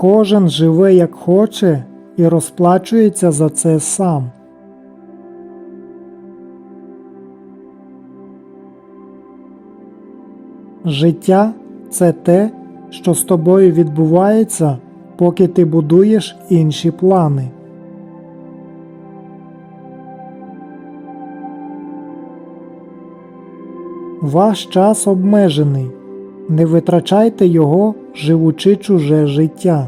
Кожен живе як хоче і розплачується за це сам. Життя це те, що з тобою відбувається, поки ти будуєш інші плани. Ваш час обмежений. Не витрачайте його, живучи чуже життя.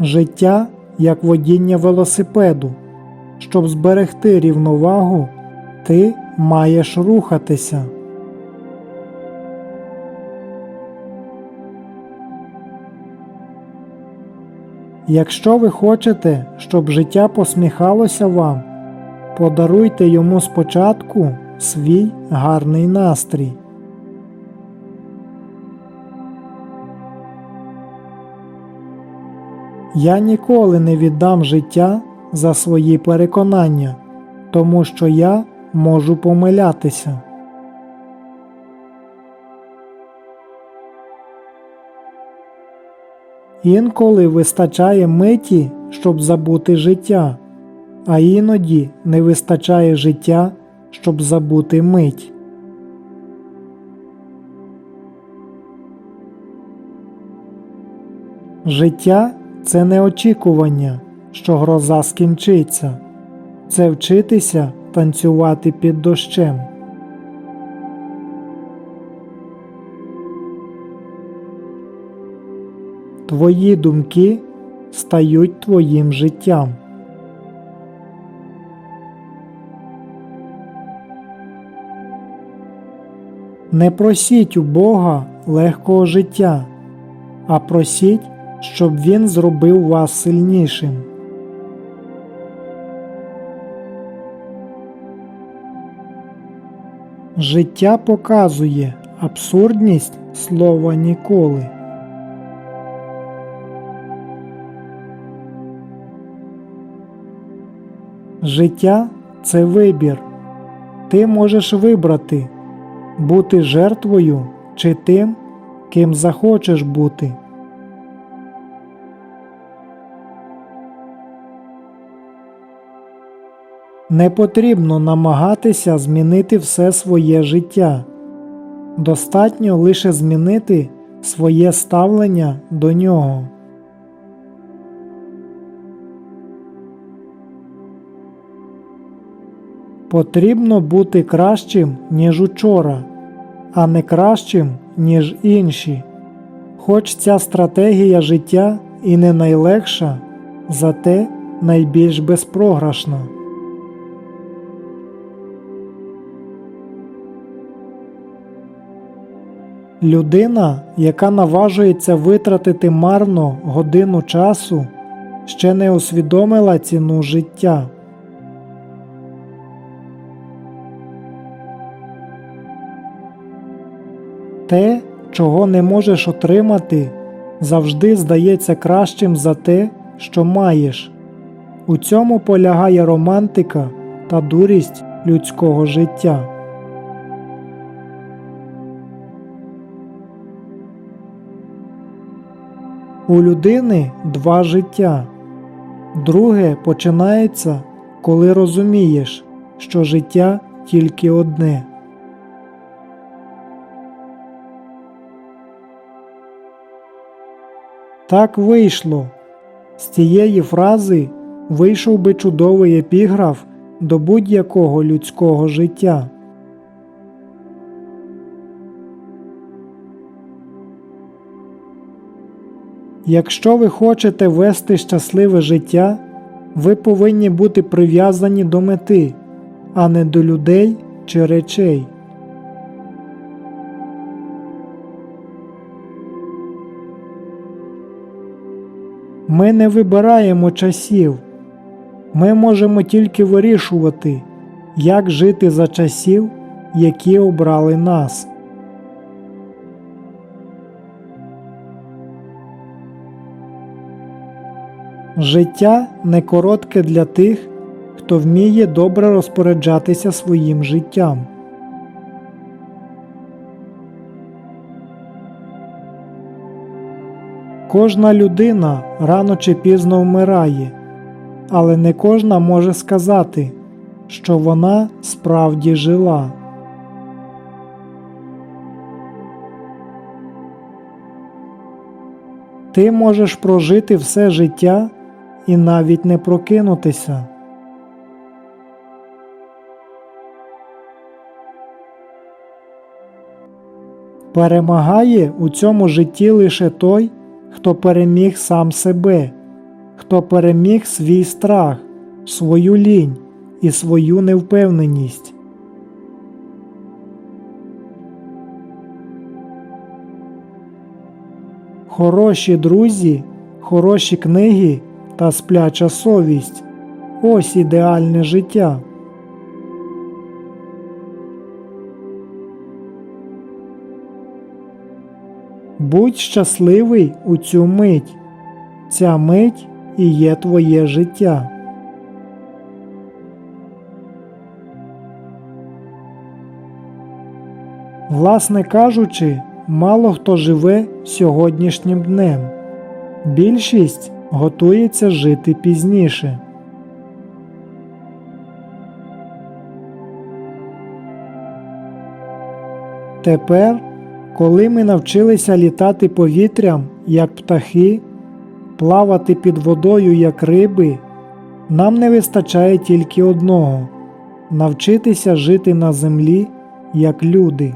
Життя як водіння велосипеду. Щоб зберегти рівновагу, ти маєш рухатися. Якщо ви хочете, щоб життя посміхалося вам, подаруйте йому спочатку свій гарний настрій. Я ніколи не віддам життя за свої переконання, тому що я можу помилятися. Інколи вистачає миті, щоб забути життя, а іноді не вистачає життя, щоб забути мить. Життя це не очікування, що гроза скінчиться, це вчитися танцювати під дощем. Твої думки стають твоїм життям. Не просіть у Бога легкого життя, а просіть, щоб Він зробив вас сильнішим. Життя показує абсурдність слова ніколи. Життя це вибір. Ти можеш вибрати бути жертвою чи тим, ким захочеш бути. Не потрібно намагатися змінити все своє життя. Достатньо лише змінити своє ставлення до нього. Потрібно бути кращим, ніж учора, а не кращим, ніж інші. Хоч ця стратегія життя і не найлегша, зате найбільш безпрограшна. Людина, яка наважується витратити марно годину часу, ще не усвідомила ціну життя. Те, чого не можеш отримати, завжди здається кращим за те, що маєш. У цьому полягає романтика та дурість людського життя. У людини два життя. Друге починається, коли розумієш, що життя тільки одне. Так вийшло. З цієї фрази вийшов би чудовий епіграф до будь-якого людського життя. Якщо ви хочете вести щасливе життя, ви повинні бути прив'язані до мети, а не до людей чи речей. Ми не вибираємо часів, ми можемо тільки вирішувати, як жити за часів, які обрали нас. Життя не коротке для тих, хто вміє добре розпоряджатися своїм життям. Кожна людина рано чи пізно вмирає, але не кожна може сказати, що вона справді жила. Ти можеш прожити все життя і навіть не прокинутися. Перемагає у цьому житті лише той, хто переміг сам себе, хто переміг свій страх, свою лінь і свою невпевненість. Хороші друзі, хороші книги та спляча совість ось ідеальне життя. Будь щасливий у цю мить. Ця мить і є твоє життя. Власне кажучи, мало хто живе сьогоднішнім днем. Більшість готується жити пізніше. Тепер, коли ми навчилися літати повітрям, як птахи, плавати під водою, як риби, нам не вистачає тільки одного навчитися жити на землі, як люди.